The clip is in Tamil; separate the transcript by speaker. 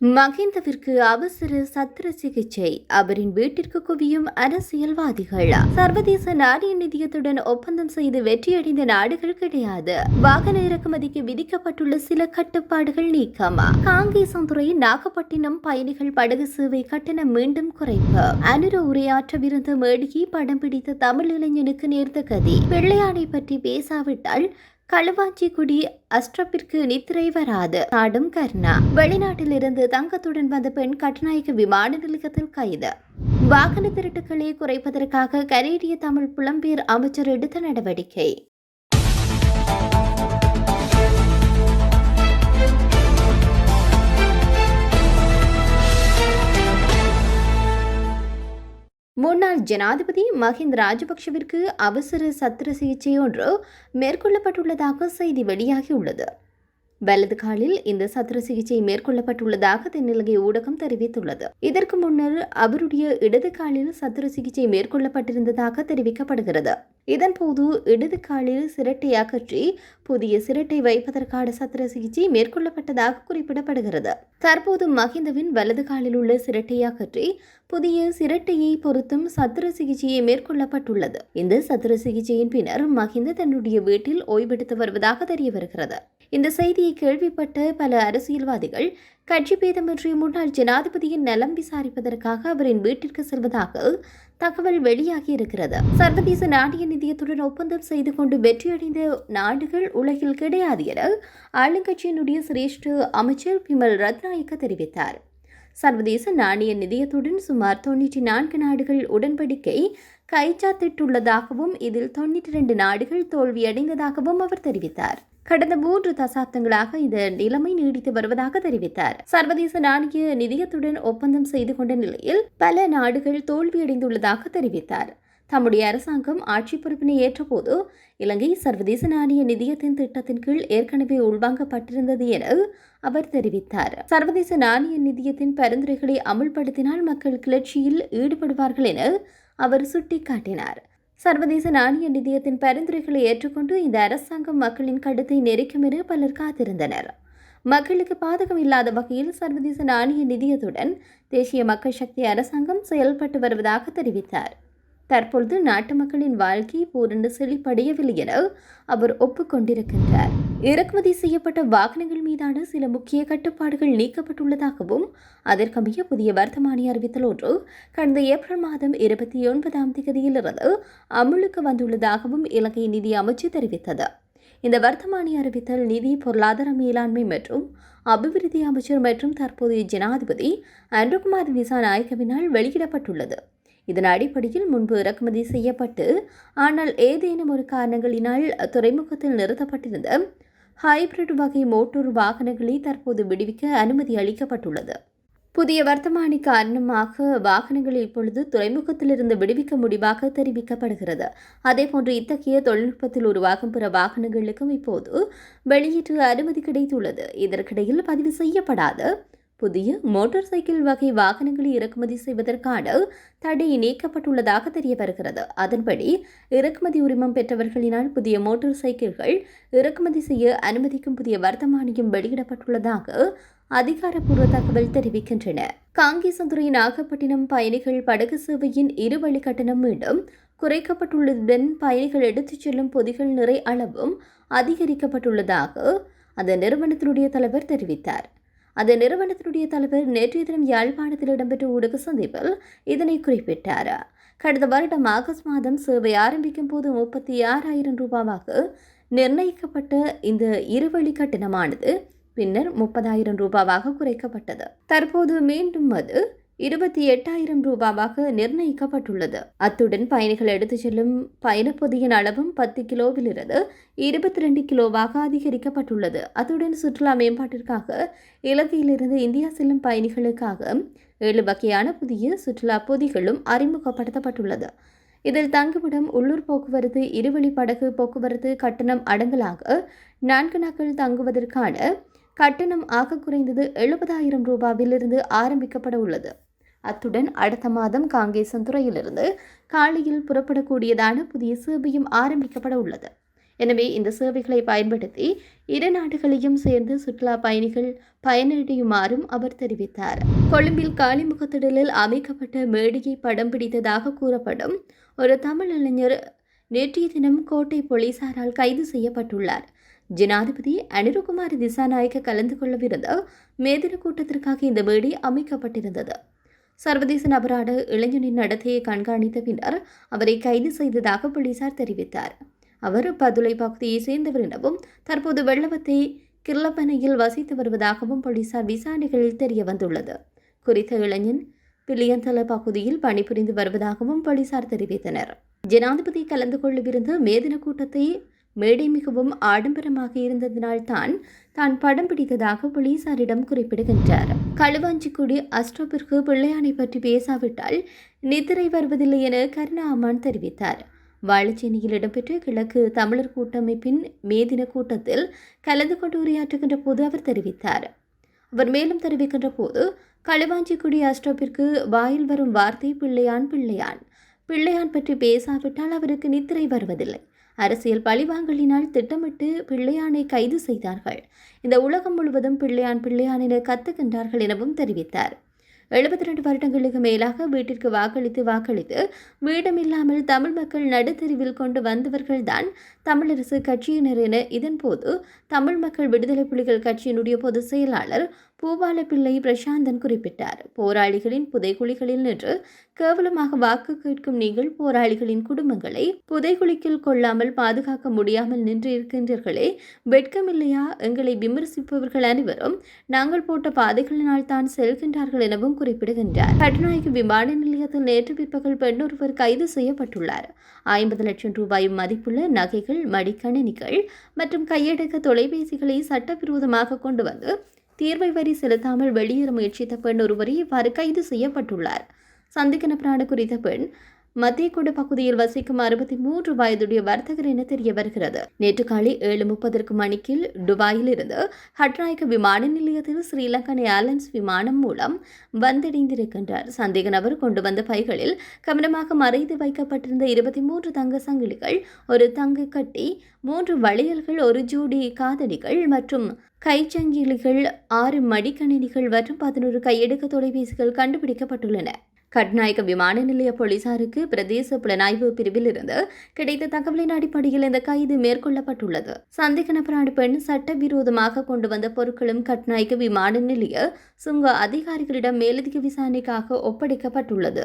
Speaker 1: மகிந்தவிற்கு அவசர சத்திர சிகிச்சை. அவரின் வீட்டிற்கு குவியும் அரசியல்வாதிகள். சர்வதேச நாணய நிதியத்துடன் ஒப்பந்தம் செய்து வெற்றியடைந்த நாடுகள் கிடையாது. வாகன இறக்குமதிக்கு விதிக்கப்பட்டுள்ள சில கட்டுப்பாடுகள் நீக்கம். காங்கேசந்துறை நாகப்பட்டினம் பயணிகள் படகு சேவை கட்டணம் மீண்டும் குறைப்பு. அனுர உரையாற்றவிருந்த மேடையை படம் பிடித்த தமிழ் இளைஞனுக்கு நேர்ந்த கதி. பிள்ளையானை பற்றி பேசாவிட்டால் களுவாஞ்சிக்குடி அஸ்ட்ரப்பிற்கு நித்திரை வராது. நாடும் கர்ணா. வெளிநாட்டிலிருந்து தங்கத்துடன் வந்த பெண் கட்டுநாயக்க விமான நிலையத்தில் கைது. வாகன திருட்டுக்களை குறைப்பதற்காக கனேடிய தமிழ் புலம்பெயர் அமைச்சர் எடுத்த நடவடிக்கை. ஜனாதிபதி மஹிந்த ராஜபக்ஷவிற்கு அவசர சத்திர சிகிச்சையொன்று மேற்கொள்ளப்பட்டுள்ளதாக செய்தி வெளியாகியுள்ளது. வலது காலில் இந்த சத்திர சிகிச்சை மேற்கொள்ளப்பட்டுள்ளதாக தென்னிலங்கை ஊடகம் தெரிவித்துள்ளது. இதற்கு முன்னர் அவருடைய இடது காலில் சத்திர சிகிச்சை மேற்கொள்ளப்பட்டிருந்ததாக தெரிவிக்கப்படுகிறது. இதன்போது இடது காலில் சிரட்டை அகற்றி புதிய சிரட்டை வைப்பதற்கான சத்திர சிகிச்சை மேற்கொள்ளப்பட்டதாக குறிப்பிடப்படுகிறது. தற்போது மஹிந்தவின் வலது காலில் உள்ள சிரட்டை அகற்றி புதிய சிரட்டையை பொருத்தும் சத்திர சிகிச்சையை மேற்கொள்ளப்பட்டுள்ளது. இந்த சத்திர சிகிச்சையின் பின்னர் மஹிந்த தன்னுடைய வீட்டில் ஓய்வெடுத்து வருவதாக தெரிய வருகிறது இந்த செய்தியை கேள்விப்பட்ட பல அரசியல்வாதிகள் கட்சி பேதமின்றி முன்னாள் ஜனாதிபதியின் நலம் விசாரிப்பதற்காக அவரின் வீட்டிற்கு செல்வதாக தகவல் வெளியாகி இருக்கிறது. சர்வதேச நாணய நிதியத்துடன் ஒப்பந்தம் செய்து கொண்டு வெற்றியடைந்த நாடுகள் உலகில் கிடையாது என ஆளுங்கட்சியினுடைய சிரேஷ்ட அமைச்சர் பிமல் ரத்நாயக்க தெரிவித்தார். சர்வதேச நாணய நிதியத்துடன் சுமார் தொன்னூற்றி நான்கு நாடுகள் உடன்படிக்கை கைச்சாத்திட்டுள்ளதாகவும் இதில் தொன்னூற்றி இரண்டு நாடுகள் தோல்வியடைந்ததாகவும் அவர் தெரிவித்தார். கடந்த மூன்று தசாப்தங்களாக இந்த நிலைமை நீடித்து வருவதாக தெரிவித்தார். சர்வதேச நாணய நிதியத்துடன் ஒப்பந்தம் செய்து கொண்ட நிலையில் பல நாடுகள் தோல்வியடைந்துள்ளதாக தெரிவித்தார். தம்முடைய அரசாங்கம் ஆட்சி பொறுப்பினை ஏற்றபோது இலங்கை சர்வதேச நாணய நிதியத்தின் திட்டத்தின் கீழ் ஏற்கனவே உள்வாங்கப்பட்டிருந்தது என அவர் தெரிவித்தார். சர்வதேச நாணய நிதியத்தின் பரிந்துரைகளை அமுல்படுத்தினால் மக்கள் கிளர்ச்சியில் ஈடுபடுவார்கள் என அவர் சுட்டிக்காட்டினார். சர்வதேச நாணய நிதியத்தின் பரிந்துரைகளை ஏற்றுக்கொண்டு இந்த அரசாங்கம் மக்களின் கடுத்தை நெருக்கும் என பலர் காத்திருந்தனர். மக்களுக்கு பாதகம் இல்லாத வகையில் சர்வதேச நாணய நிதியத்துடன் தேசிய மக்கள் சக்தி அரசாங்கம் செயல்பட்டு வருவதாக தெரிவித்தார். தற்பொழுது நாட்டு மக்களின் வாழ்க்கை பூரண செழிப்படையவில்லை என அவர் ஒப்புக்கொண்டிருக்கின்றார். இறக்குமதி செய்யப்பட்ட வாகனங்கள் மீதான சில முக்கிய கட்டுப்பாடுகள் நீக்கப்பட்டுள்ளதாகவும் அதற்கமைய புதிய வர்த்தமானி அறிவித்தல் ஒன்று கடந்த ஏப்ரல் மாதம் இருபத்தி ஒன்பதாம் தேதியிலிருந்து அமுலுக்கு வந்துள்ளதாகவும் இலங்கை நிதி அமைச்சு தெரிவித்தது. இந்த வர்த்தமானி அறிவித்தல் நிதி பொருளாதார மேலாண்மை மற்றும் அபிவிருத்தி அமைச்சர் மற்றும் தற்போதைய ஜனாதிபதி அன்ருகுமார் திசாநாயக்கவினால் வெளியிடப்பட்டுள்ளது. இதன் அடிப்படையில் முன்பு இறக்குமதி செய்யப்பட்டு ஆனால் ஏதேனும் ஒரு காரணங்களினால் துறைமுகத்தில் நிறுத்தப்பட்டிருந்த ஹைபிரிட் வகை மோட்டார் வாகனங்களை தற்போது விடுவிக்க அனுமதி அளிக்கப்பட்டுள்ளது. புதிய வர்த்தமானி காரணமாக வாகனங்களை இப்பொழுது துறைமுகத்திலிருந்து விடுவிக்க முடிவாக தெரிவிக்கப்படுகிறது. அதேபோன்று இத்தகைய தொழில்நுட்பத்தில் உருவாகும் பிற வாகனங்களுக்கும் இப்போது வெளியீட்டு அனுமதி கிடைத்துள்ளது. இதற்கிடையில் பதிவு செய்யப்படாத. புதிய மோட்டார் சைக்கிள் வகை வாகனங்களை இறக்குமதி செய்வதற்கான தடை நீக்கப்பட்டுள்ளதாக தெரிய வருகிறது அதன்படி இறக்குமதி உரிமம் பெற்றவர்களினால் புதிய மோட்டார் சைக்கிள்கள் இறக்குமதி செய்ய அனுமதிக்கும் புதிய வர்த்தமானியம் வெளியிடப்பட்டுள்ளதாக அதிகாரப்பூர்வ தகவல் தெரிவிக்கின்றன. காங்கேசந்துறை நாகப்பட்டினம் பயணிகள் படகு சேவையின் இருவழி கட்டணம் மீண்டும் குறைக்கப்பட்டுள்ளதுடன் பயணிகள் எடுத்துச் செல்லும் பொதிகள் நிறை அளவும் அதிகரிக்கப்பட்டுள்ளதாக அந்த நிறுவனத்தினுடைய தலைவர் தெரிவித்தார். அந்த நிறுவனத்தினுடைய தலைவர் நேற்றைய தினம் யாழ்ப்பாணத்தில் இடம்பெற்ற ஊடக சந்திப்பில் இதனை குறிப்பிட்டார். கடந்த வருடம் ஆகஸ்ட் மாதம் சேவை ஆரம்பிக்கும் போது முப்பத்தி ஆறாயிரம் ரூபாவாக நிர்ணயிக்கப்பட்ட இந்த இருவழி கட்டணமானது பின்னர் முப்பதாயிரம் ரூபாவாக குறைக்கப்பட்டது. தற்போது மீண்டும் அது இருபத்தி எட்டாயிரம் ரூபாவாக நிர்ணயிக்கப்பட்டுள்ளது. அத்துடன் பயணிகள் எடுத்துச் செல்லும் பயணப்பொதியின் அளவும் பத்து கிலோவிலிருந்து இருபத்தி ரெண்டு கிலோவாக அதிகரிக்கப்பட்டுள்ளது. அத்துடன் சுற்றுலா மேம்பாட்டிற்காக இலங்கையிலிருந்து இந்தியா செல்லும் பயணிகளுக்காக ஏழு வகையான புதிய சுற்றுலா பொதிகளும் அறிமுகப்படுத்தப்பட்டுள்ளது. இதில் தங்குமிடம் உள்ளூர் போக்குவரத்து இருவழி படகு போக்குவரத்து கட்டணம் அடங்கலாக நான்கு நாட்கள் தங்குவதற்கான கட்டணம் ஆக குறைந்தது எழுபதாயிரம் ரூபாவிலிருந்து ஆரம்பிக்கப்பட உள்ளது. அத்துடன் அடுத்த மாதம் காங்கேசன் துறையிலிருந்து காலையில் புறப்படக்கூடியதான புதிய சேவையும் ஆரம்பிக்கப்பட உள்ளது. எனவே இந்த சேவைகளை பயன்படுத்தி இரு நாடுகளையும் சேர்ந்து சுற்றுலா பயணிகள் பயனடையுமாறும் அவர் தெரிவித்தார். கொழும்பில் காளிமுகத்திடலில் அமைக்கப்பட்ட மேடையை படம் பிடித்ததாக கூறப்படும் ஒரு தமிழ் இளைஞர் நேற்றைய தினம் கோட்டை போலீசாரால் கைது செய்யப்பட்டுள்ளார். ஜனாதிபதி அனிருகுமார் திசாநாயக்க கலந்து கொள்ளவிருந்த மேதின கூட்டத்திற்காக இந்த மேடை அமைக்கப்பட்டிருந்தது. சர்வதேச நபரான இளைஞனின் நடத்தையை கண்காணித்த பின்னர் அவரை கைது செய்ததாக போலீசார் தெரிவித்தார். அவர் பதுளை பகுதியை சேர்ந்தவர் எனவும் தற்போது வெள்ளவத்தை கிர்லப்பனையில் வசித்து வருவதாகவும் போலீசார் விசாரணைகளில் தெரிய வந்துள்ளது குறித்த இளைஞன் பில்லியந்தல பகுதியில் பணிபுரிந்து வருவதாகவும் போலீசார் தெரிவித்தனர். ஜனாதிபதி கலந்து கொள்ளவிருந்த மேதின கூட்டத்தை மேடை மிகவும் ஆடம்பரமாக இருந்ததினால்தான் தான் படம் பிடித்ததாக போலீசாரிடம் குறிப்பிடுகின்றார். களுவாஞ்சிக்குடி அஸ்ட்ரோபிற்கு பிள்ளையானை பற்றி பேசாவிட்டால் நித்திரை வருவதில்லை என கருணா அம்மான் தெரிவித்தார். வாழைச்சேனியில் இடம்பெற்ற கிழக்கு தமிழர் கூட்டமைப்பின் மேதின கூட்டத்தில் கலந்து கொண்டு உரையாற்றுகின்ற போது அவர் தெரிவித்தார். அவர் மேலும் தெரிவிக்கின்ற போது களுவாஞ்சிக்குடி அஸ்ட்ரோப்பிற்கு வாயில் வரும் வார்த்தை பிள்ளையான் பிள்ளையான். பிள்ளையான் பற்றி பேசாவிட்டால் அவருக்கு நித்திரை வருவதில்லை. அரசியல் பழிவாங்கலினால் திட்டமிட்டு பிள்ளையானை கைது செய்தார்கள். இந்த உலகம் முழுவதும் பிள்ளையான் பிள்ளையான் என கத்துகின்றார்கள் எனவும் தெரிவித்தார். எழுபத்தி ரெண்டு வருடங்களுக்கு மேலாக வீட்டிற்கு வாக்களித்து வாக்களித்து வீடமில்லாமல் தமிழ் மக்கள் நடுத்தெருவில் கொண்டு வந்தவர்கள்தான் தமிழரசு கட்சியினர் என இதன்போது தமிழ் மக்கள் விடுதலை புலிகள் கட்சியினுடைய பொதுச் செயலாளர் பூபால பிள்ளை பிரசாந்தன் குறிப்பிட்டார். போராளிகளின் புதைகுழிகளில் நின்று கேவலமாக வாக்கு கேட்கும் நீங்கள் போராளிகளின் குடும்பங்களை புதைகுழிக்குள் கொள்ளாமல் பாதுகாக்க முடியாமல் நின்று இருக்கின்றீர்களே வெட்கமில்லையா? எங்களை விமர்சிப்பவர்கள் அனைவரும் நாங்கள் போட்ட பாதைகளினால் தான் செல்கின்றார்கள் எனவும் குறிப்பிடுகின்றார். கட்டுநாயக்கு விமான நிலையத்தில் நேற்று பிற்பகல் பெண்ணொருவர் கைது செய்யப்பட்டுள்ளார். ஐம்பது லட்சம் ரூபாய் மதிப்புள்ள நகைகள் மடிக்கணினிகள் மற்றும் கையடக்க தொலைபேசிகளை சட்டவிரோதமாக கொண்டு வந்து தீர்வை வரி செலுத்தாமல் வெளியேற முயற்சித்த பெண் ஒருவரை இவ்வாறு கைது செய்யப்பட்டுள்ளார். சந்திக்கன நபரான குறித்த பெண் மத்தியக்குடு பகுதியில் வசிக்கும் அறுபத்தி மூன்று வயதுடைய வர்த்தகர் என தெரிய வருகிறது. நேற்று காலை ஏழு முப்பதற்கு மணிக்கில் துபாயில் இருந்து ஹட்நாயக்க விமான நிலையத்தில் ஸ்ரீலங்கன் ஏர்லைன்ஸ் விமானம் மூலம் வந்தடைந்திருக்கின்றார். சந்தேக நபர் கொண்டு வந்த பைகளில் கவனமாக மறைத்து வைக்கப்பட்டிருந்த இருபத்தி மூன்று தங்க சங்கிலிகள் ஒரு தங்க கட்டி மூன்று வளையல்கள் ஒரு ஜோடி காதணிகள் மற்றும் கைச்சங்கிலிகள் ஆறு மடிக்கணினிகள் மற்றும் பதினோரு கையெடுக்க தொலைபேசிகள் கண்டுபிடிக்கப்பட்டுள்ளன. கட்நாயக்க விமான நிலைய போலீசாருக்கு பிரதேச புலனாய்வு பிரிவில் இருந்து கிடைத்த தகவலின் அடிப்படையில் இந்த கைது மேற்கொள்ளப்பட்டுள்ளது. சந்தேக நபரான பெண் சட்டவிரோதமாக கொண்டு வந்த பொருட்களும் கட்நாயக்க விமான நிலைய சுங்க அதிகாரிகளிடம் மேலதிக விசாரணைக்காக ஒப்படைக்கப்பட்டுள்ளது.